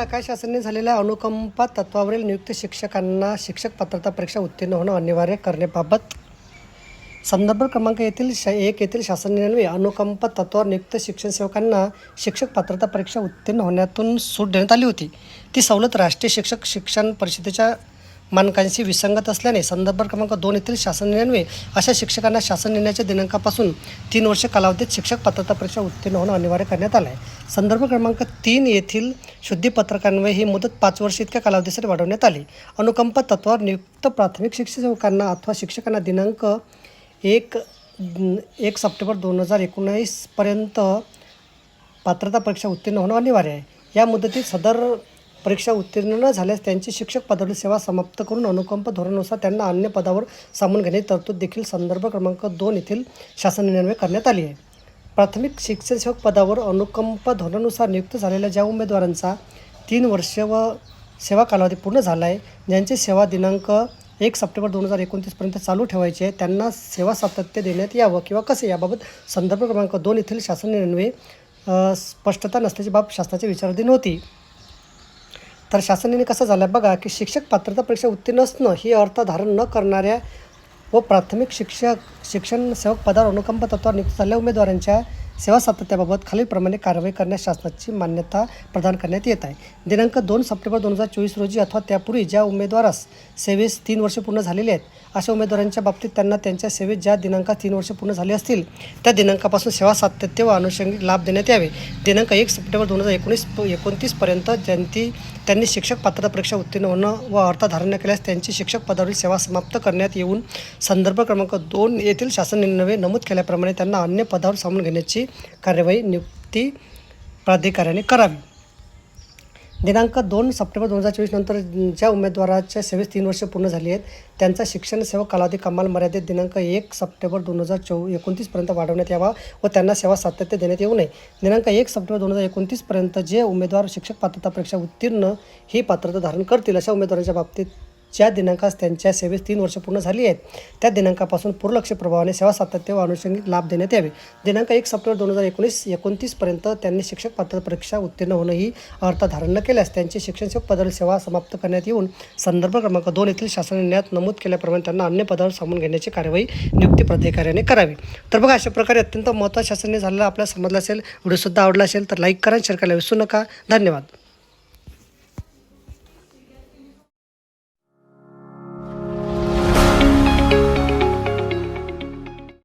या शासनाने झालेल्या अनुकंपा तत्वावरील नियुक्त शिक्षकांना शिक्षक पात्रता परीक्षा उत्तीर्ण होणं अनिवार्य करण्याबाबत संदर्भ क्रमांक येथील श एक येथील शासन निर्णय अनुकंप तत्वावर नियुक्त शिक्षण सेवकांना शिक्षक पात्रता परीक्षा उत्तीर्ण होण्यातून सूट देण्यात आली होती. ती सवलत राष्ट्रीय शिक्षक शिक्षण परिषदेच्या मानकांशी विसंगत असल्याने संदर्भ क्रमांक दोन येथील शासन निर्णय अशा शिक्षकांना शासन निर्णयाच्या दिनांकापासून तीन वर्ष कालावधीत शिक्षक पात्रता परीक्षा उत्तीर्ण होणं अनिवार्य करण्यात आलं आहे संदर्भ क्रमांक तीन येथील शुद्धीपत्रकान्वये ही मुदत पाच वर्ष इतक्या कालावधीसाठी वाढवण्यात आली. अनुकंप तत्वावर नियुक्त प्राथमिक शिक्षकांना अथवा शिक्षकांना दिनांक एक एक सप्टेंबर दोन हजार एकोणीसपर्यंत पात्रता परीक्षा उत्तीर्ण होणं अनिवार्य आहे. या मुदतीत सदर परीक्षा उत्तीर्ण न झाल्यास त्यांची शिक्षक पदावरील सेवा समाप्त करून अनुकंप धोरणानुसार त्यांना अन्य पदावर सामून घेण्याची तरतूद देखील संदर्भ क्रमांक दोन येथील शासन निर्णय करण्यात आली आहे. प्राथमिक शिक्षण सेवक पदावर अनुकंप धोरणानुसार नियुक्त झालेल्या ज्या उमेदवारांचा तीन वर्ष व सेवा कालावधी पूर्ण झाला आहे ज्यांची सेवा दिनांक एक सप्टेंबर दोन हजार एकोणतीसपर्यंत चालू ठेवायची आहे त्यांना सेवा सातत्य देण्यात यावं किंवा कसे याबाबत संदर्भ क्रमांक दोन येथील शासन निर्णय स्पष्टता नसल्याची बाब शासनाची विचाराधीन होती. तर शासनाने कसं झालं बघा की शिक्षक पात्रता परीक्षा उत्तीर्ण असणं ही अर्थ धारण न करणाऱ्या व प्राथमिक शिक्षक शिक्षण सेवक पदावर अनुकंप तत्वावर नियुक्त झालेल्या उमेदवारांच्या सेवा सातत्याबाबत खालीलप्रमाणे कारवाई करण्यास शासनाची मान्यता प्रदान करण्यात येत आहे. दिनांक दोन सप्टेंबर दोन हजार चोवीस रोजी अथवा त्यापूर्वी ज्या उमेदवारास सेवेस तीन वर्षे पूर्ण झालेले आहेत अशा उमेदवारांच्या बाबतीत त्यांना त्यांच्या सेवेत ज्या दिनांकात तीन वर्षे पूर्ण झाले असतील त्या दिनांकापासून सेवा सातत्य व अनुषंगिक लाभ देण्यात यावे. दिनांक एक सप्टेंबर दोन हजार एकोणीस एकोणतीसपर्यंत जयंती त्यांनी शिक्षक पात्रता परीक्षा उत्तीर्ण होणं व अर्थ धारण न केल्यास त्यांची शिक्षक पदावरील सेवा समाप्त करण्यात येऊन संदर्भ क्रमांक दोन येथील शासन निर्णय नमूद केल्याप्रमाणे त्यांना अन्य पदावर सामावून घेण्याची कार्यवाही नियुक्ती प्राधिकाऱ्याने करावी. दिनांक दोन सप्टेंबर दोन हजार चोवीस नंतर ज्या उमेदवाराच्या सेवेस तीन वर्षे पूर्ण झाली आहेत त्यांचा शिक्षण सेवा कालावधी कमाल मर्यादित दिनांक एक सप्टेंबर दोन हजार चौ एकोणतीसपर्यंत वाढवण्यात यावा व त्यांना सेवा सातत्य देण्यात येऊ नये. दिनांक एक सप्टेंबर दोन हजार एकोणतीसपर्यंत जे उमेदवार शिक्षक पात्रता परीक्षा उत्तीर्ण ही पात्रता धारण करतील अशा उमेदवारांच्या बाबतीत ज्या दिनांकास त्यांच्या सेवेस तीन वर्ष पूर्ण झाली आहेत त्या दिनांकापासून पूर्लक्ष प्रभावाने सेवा सातत्य व अनुषंगिक लाभ देण्यात यावे. दिनांक एक सप्टेंबर दोन हजार एकोणीस एकोणतीसपर्यंत त्यांनी शिक्षक पात्रता परीक्षा उत्तीर्ण होणं ही अर्थ धारण न केल्यास त्यांची शिक्षण सेवक सेवा समाप्त करण्यात येऊन संदर्भ क्रमांक दोन येथील शासन निर्णयात नमूद केल्याप्रमाणे त्यांना अन्य पदावर सामावून घेण्याची कार्यवाही नियुक्ती प्राधिकाऱ्याने करावी. तर बघा अशा प्रकारे अत्यंत महत्त्वाच्या शासनाने झालेला आपल्याला समजला असेल व्हिडिओसुद्धा आवडला असेल तर लाईक करा शेअर करायला विसरू नका. धन्यवाद.